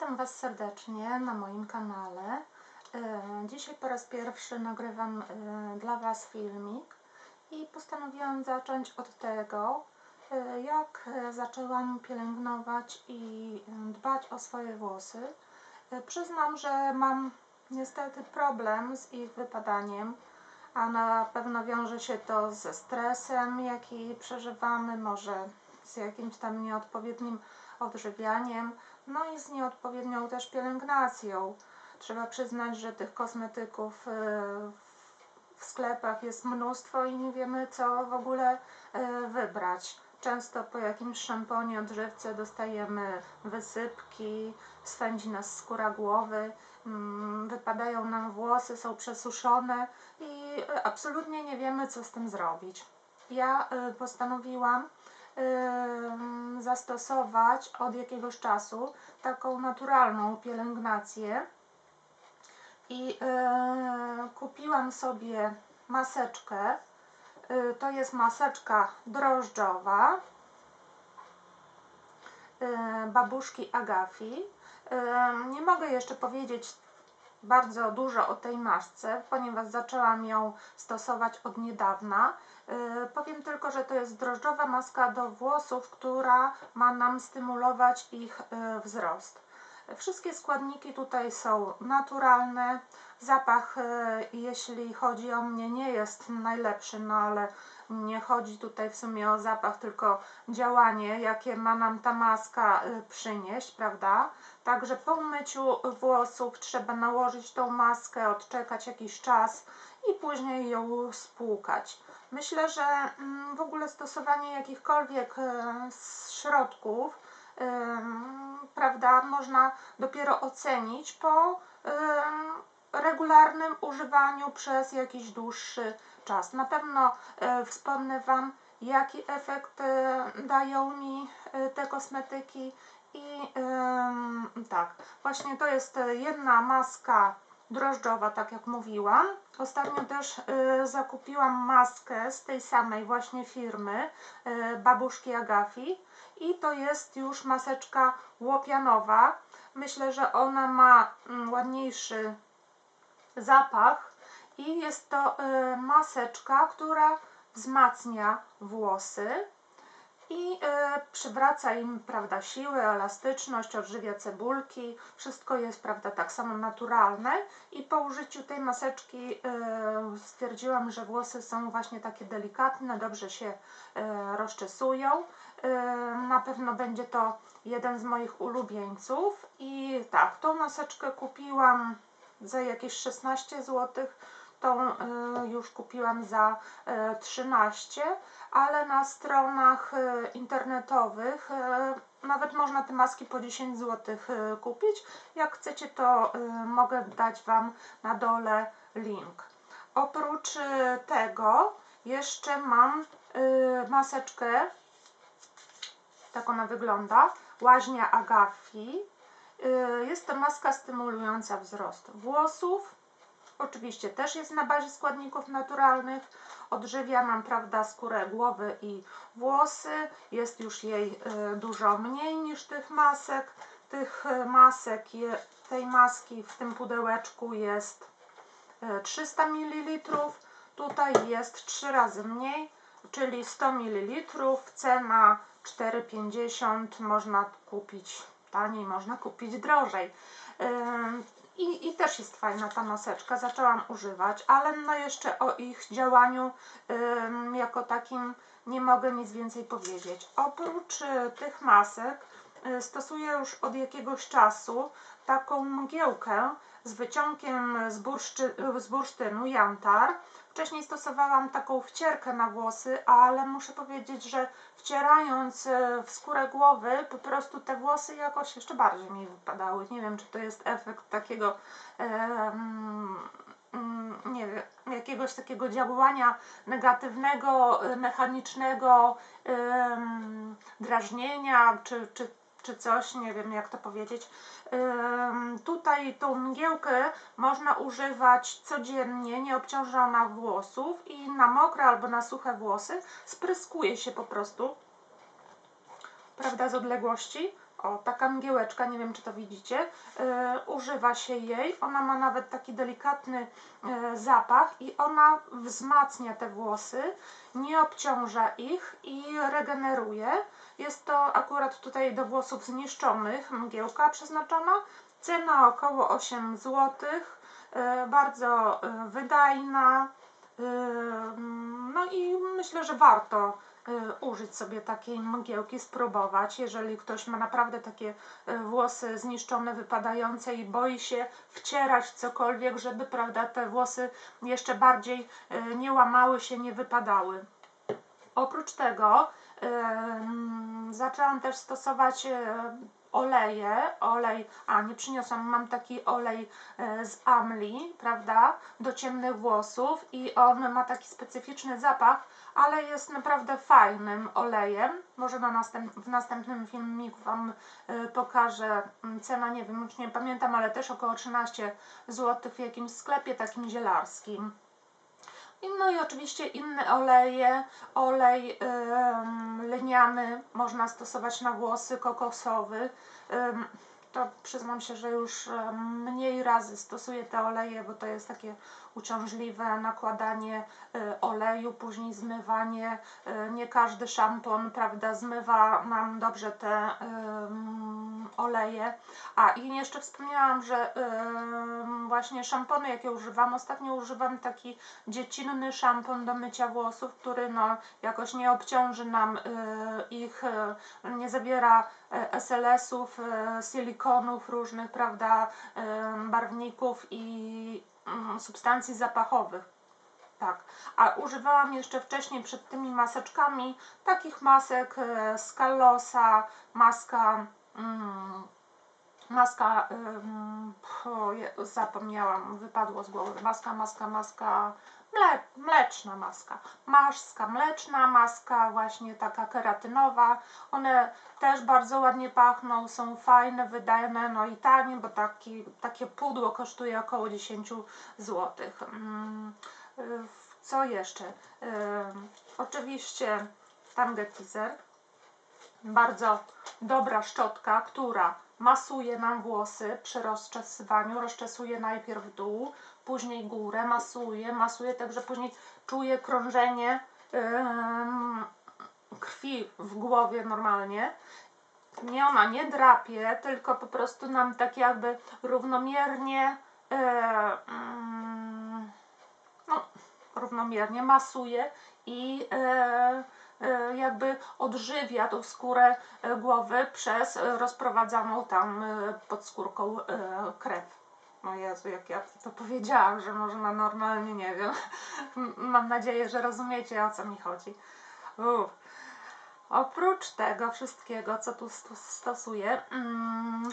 Witam Was serdecznie na moim kanale. E, Dzisiaj po raz pierwszy nagrywam e, dla Was filmik i postanowiłam zacząć od tego, e, jak zaczęłam pielęgnować i dbać o swoje włosy. Przyznam, że mam niestety problem z ich wypadaniem, a na pewno wiąże się to ze stresem, jaki przeżywamy, może z jakimś tam nieodpowiednim odżywianiem, no i z nieodpowiednią też pielęgnacją. Trzeba przyznać, że tych kosmetyków y, w sklepach jest mnóstwo i nie wiemy, co w ogóle y, wybrać. Często po jakimś szamponie, odżywce dostajemy wysypki, swędzi nas skóra głowy, mm, wypadają nam włosy, są przesuszone i y, absolutnie nie wiemy, co z tym zrobić. Ja postanowiłam zastosować od jakiegoś czasu taką naturalną pielęgnację i kupiłam sobie maseczkę. Yy, to jest maseczka drożdżowa babuszki Agafi. Nie mogę jeszcze powiedzieć bardzo dużo o tej masce, ponieważ zaczęłam ją stosować od niedawna. Yy, powiem tylko, że to jest drożdżowa maska do włosów, która ma nam stymulować ich yy, wzrost. Wszystkie składniki tutaj są naturalne. Zapach, yy, jeśli chodzi o mnie, nie jest najlepszy, no ale nie chodzi tutaj w sumie o zapach, tylko działanie, jakie ma nam ta maska yy, przynieść, prawda? Także po umyciu włosów trzeba nałożyć tą maskę, odczekać jakiś czas i później ją spłukać. Myślę, że mm, w ogóle stosowanie jakichkolwiek e, środków, prawda, można dopiero ocenić po ym, regularnym używaniu przez jakiś dłuższy czas. Na pewno e, wspomnę Wam, jaki efekt e, dają mi e, te kosmetyki i tak, właśnie to jest jedna maska drożdżowa, tak jak mówiłam. Ostatnio też y, zakupiłam maskę z tej samej właśnie firmy, y, babuszki Agafi. I to jest już maseczka łopianowa. Myślę, że ona ma mm, ładniejszy zapach i jest to y, maseczka, która wzmacnia włosy i y, przywraca im, prawda, siłę, elastyczność, odżywia cebulki. Wszystko jest, prawda, tak samo naturalne. I po użyciu tej maseczki y, stwierdziłam, że włosy są właśnie takie delikatne, dobrze się y, rozczesują. Y, na pewno będzie to jeden z moich ulubieńców. I tak, tą maseczkę kupiłam za jakieś 16 zł. Tą y, już kupiłam za y, 13, ale na stronach y, internetowych nawet można te maski po 10 zł kupić. Jak chcecie, to mogę dać Wam na dole link. Oprócz tego jeszcze mam maseczkę, tak ona wygląda, łaźnia Agafi. Jest to maska stymulująca wzrost włosów. Oczywiście też jest na bazie składników naturalnych. Odżywia nam, prawda, skórę głowy i włosy. Jest już jej y, dużo mniej niż tych masek. Tych y, masek, tej maski w tym pudełeczku jest y, 300 ml. Tutaj jest 3 razy mniej, czyli 100 ml. Cena 4,50. Można kupić taniej, można kupić drożej. I, I też jest fajna ta maseczka, zaczęłam używać, ale no jeszcze o ich działaniu ym, jako takim nie mogę nic więcej powiedzieć. Oprócz y, tych masek y, stosuję już od jakiegoś czasu taką mgiełkę z wyciągiem z, burszczy, z bursztynu Jantar. Wcześniej stosowałam taką wcierkę na włosy, ale muszę powiedzieć, że wcierając e, w skórę głowy, po prostu te włosy jakoś jeszcze bardziej mi wypadały. Nie wiem, czy to jest efekt takiego, mm, mm, nie wiem, jakiegoś takiego działania negatywnego, e, mechanicznego, em, drażnienia, czy, czy czy coś, nie wiem jak to powiedzieć. Tutaj tą mgiełkę można używać codziennie, nie obciąża ona włosów i na mokre albo na suche włosy spryskuje się po prostu, prawda, z odległości. O, taka mgiełeczka, nie wiem czy to widzicie, e, używa się jej. Ona ma nawet taki delikatny e, zapach i ona wzmacnia te włosy, nie obciąża ich i regeneruje. Jest to akurat tutaj do włosów zniszczonych, mgiełka przeznaczona. Cena około 8 zł, e, bardzo e, wydajna. E, no i myślę, że warto użyć sobie takiej mgiełki, spróbować. Jeżeli ktoś ma naprawdę takie y, włosy zniszczone, wypadające i boi się wcierać cokolwiek, żeby prawda, te włosy jeszcze bardziej y, nie łamały się, nie wypadały. Oprócz tego zaczęłam też stosować oleje, olej, a nie przyniosłam, mam taki olej e, z Amli, prawda, do ciemnych włosów i on ma taki specyficzny zapach, ale jest naprawdę fajnym olejem. Może na następ, w następnym filmiku Wam e, pokażę mm, cena, nie wiem, już nie pamiętam, ale też około 13 zł w jakimś sklepie takim zielarskim. No i oczywiście inne oleje, olej ym, lniany można stosować na włosy, kokosowy. Ym, to przyznam się, że już mniej razy stosuję te oleje, bo to jest takie uciążliwe nakładanie y, oleju, później zmywanie. Y, nie każdy szampon, prawda, zmywa nam dobrze te oleje. A i jeszcze wspomniałam, że ym, właśnie szampony, jakie używam, ostatnio używam taki dziecinny szampon do mycia włosów, który no jakoś nie obciąży nam y, ich, y, nie zawiera y, SLS-ów, silikonów różnych, prawda, barwników i y, substancji zapachowych. Tak, a używałam jeszcze wcześniej przed tymi maseczkami takich masek z Kallosa, maska mm, maska, je- zapomniałam, wypadło z głowy, maska, maska, maska, mle, mleczna maska, maska mleczna, maska właśnie taka keratynowa, one też bardzo ładnie pachną, są fajne, wydajne, no i tanie, bo taki, takie pudło kosztuje około 10 zł. Mm, y, co jeszcze? Ym, oczywiście Tangetizer, bardzo dobra szczotka, która masuje nam włosy przy rozczesywaniu. Rozczesuje najpierw dół, później górę, masuje, masuje, także później czuje krążenie ym, krwi w głowie normalnie. Nie ona nie drapie, tylko po prostu nam tak jakby równomiernie yy, no, równomiernie masuje i e, jakby odżywia tą skórę e, głowy przez e, rozprowadzaną tam e, pod skórką e, krew. No Jezu, jak ja to powiedziałam, że może na normalnie nie wiem. Mam nadzieję, że rozumiecie o co mi chodzi. Uff. Oprócz tego wszystkiego, co tu stosuję, mm,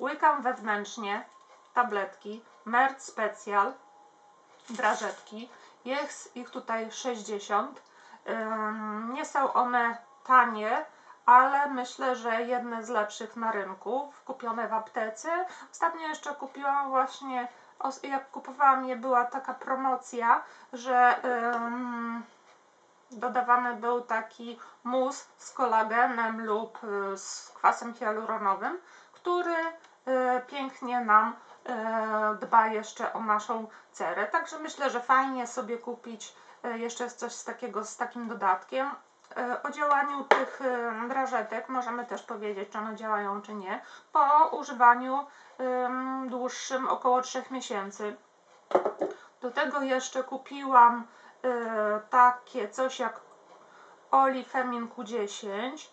łykam wewnętrznie tabletki Merc Special drażetki. Jest ich tutaj 60. Nie są one tanie, ale myślę, że jedne z lepszych na rynku, kupione w aptece. Ostatnio jeszcze kupiłam właśnie, jak kupowałam je, była taka promocja, że ym, dodawany był taki mus z kolagenem lub y, z kwasem hialuronowym, który y, pięknie nam y, dba jeszcze o naszą cerę. Także myślę, że fajnie sobie kupić y, jeszcze coś z takiego, z takim dodatkiem. Y, O działaniu tych drażetek możemy też powiedzieć, czy one działają, czy nie, po używaniu ym, dłuższym, około 3 miesięcy. Do tego jeszcze kupiłam takie coś jak Olifemin Q10.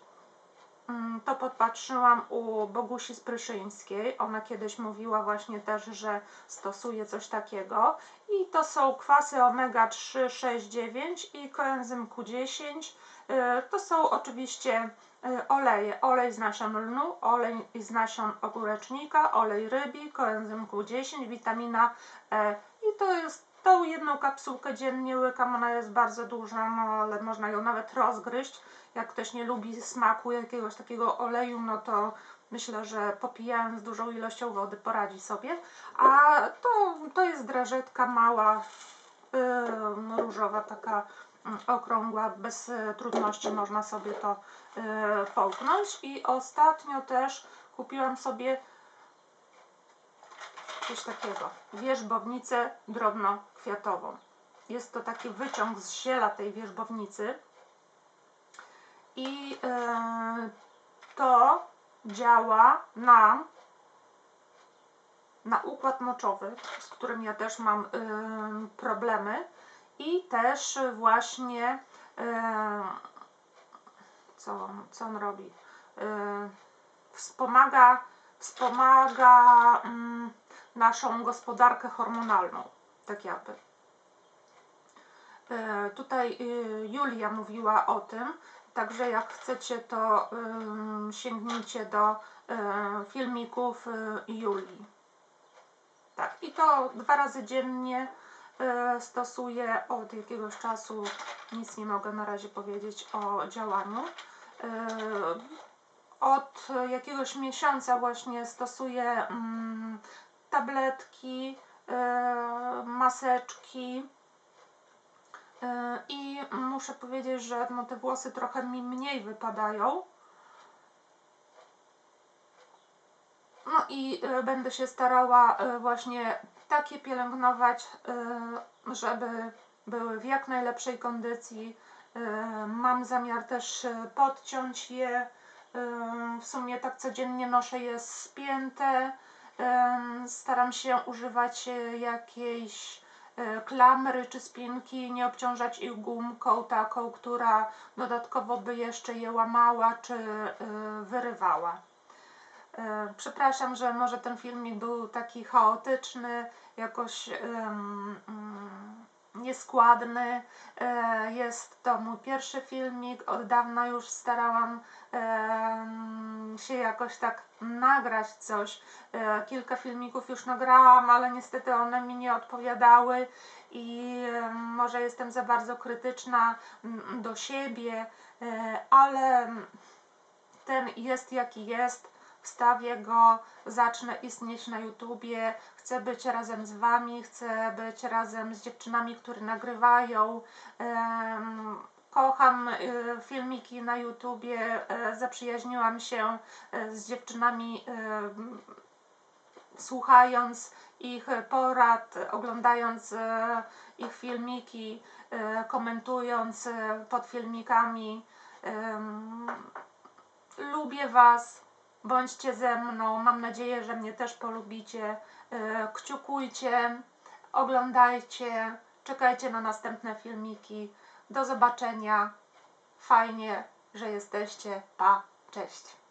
Mm, To podpatrzyłam u Bogusi Spryszyńskiej. Ona kiedyś mówiła właśnie też, że stosuje coś takiego. I to są kwasy omega-3, 6, 9 i koenzym Q10. Y, To są oczywiście y, oleje. Olej z nasion lnu, olej z nasion ogórecznika, olej rybi, koenzym Q10, witamina E. I to jest tą jedną kapsułkę dziennie łykam, ona jest bardzo duża, no ale można ją nawet rozgryźć. Jak ktoś nie lubi smaku jakiegoś takiego oleju, no to myślę, że popijając dużą ilością wody poradzi sobie. A to, to jest drażetka mała, yy, różowa taka okrągła, bez e, trudności można sobie to e, połknąć. I ostatnio też kupiłam sobie coś takiego, wierzbownicę drobnokwiatową. Jest to taki wyciąg z ziela tej wierzbownicy i e, to działa na na układ moczowy, z którym ja też mam y, problemy i też właśnie y, co, co on robi? Wspomaga wspomaga mm, naszą gospodarkę hormonalną, tak jakby. Y, tutaj y, Julia mówiła o tym, także jak chcecie, to sięgnijcie do y, filmików y, Julii. Tak, i to dwa razy dziennie stosuję od jakiegoś czasu. Nic nie mogę na razie powiedzieć o działaniu. Od jakiegoś miesiąca właśnie stosuję mm, tabletki, y, maseczki. Y, I muszę powiedzieć, że no, te włosy trochę mi mniej wypadają. No i y, będę się starała właśnie takie pielęgnować, żeby były w jak najlepszej kondycji. Mam zamiar też podciąć je. W sumie tak codziennie noszę je spięte. Staram się używać y, jakiejś y, klamry czy spinki, nie obciążać ich gumką taką, która dodatkowo by jeszcze je łamała czy y, wyrywała. E, Przepraszam, że może ten filmik był taki chaotyczny, jakoś um, um, nieskładny. E, Jest to mój pierwszy filmik. Od dawna już starałam em, się jakoś tak nagrać coś. E, Kilka filmików już nagrałam, ale niestety one mi nie odpowiadały i może jestem za bardzo krytyczna mm, do siebie, e, ale ten jest jaki jest wstawię go, zacznę istnieć na YouTubie, chcę być razem z Wami, chcę być razem z dziewczynami, które nagrywają. Kocham y, filmiki na YouTubie, e, zaprzyjaźniłam się e, z dziewczynami słuchając ich porad, oglądając e, ich filmiki, komentując pod filmikami. Lubię Was, bądźcie ze mną. Mam nadzieję, że mnie też polubicie. E, Kciukujcie, oglądajcie, czekajcie na następne filmiki. Do zobaczenia. Fajnie, że jesteście. Pa, cześć.